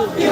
Yeah.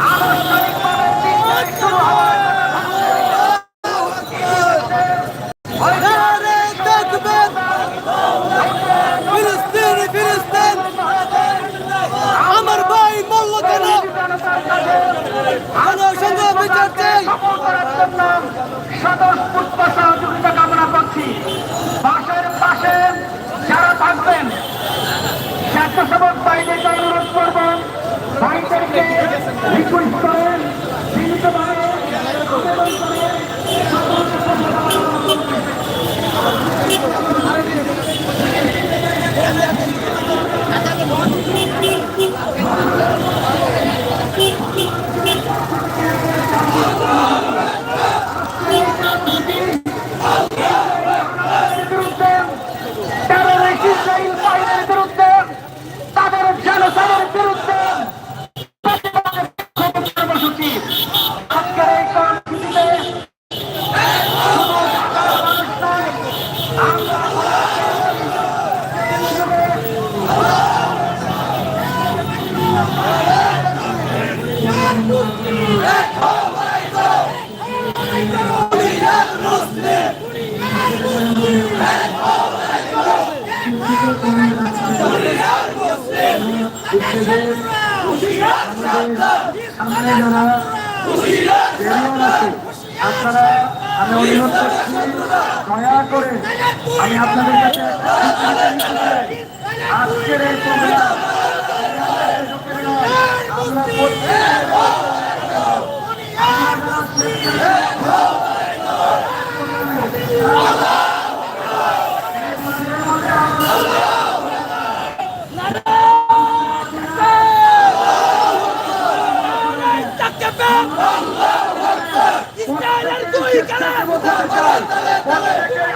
নারে চাই সদস্য পুষ্প সহযোগিতা কামনা করছি। বাসের পাশে যারা থাকবেন, স্বেচ্ছাসেবক বাইরেকে অনুরোধ করব ভাইদেরকে রিকোয়েস্ট করেন সীমিতভাবে কর্মসূচি আজকের এই কর্মসূচিতে সামনে যারা আমি অনুরোধ করছি দয়া করে আমি আপনাদের কাছে আজকের এই প্রোগ্রাম AKP! ইসরায়েলের দুই কালে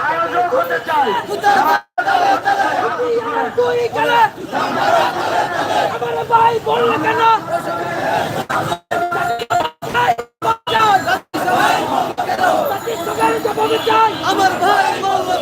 আয়োজক হতে চাই দুই কালে আমার ভাই বলল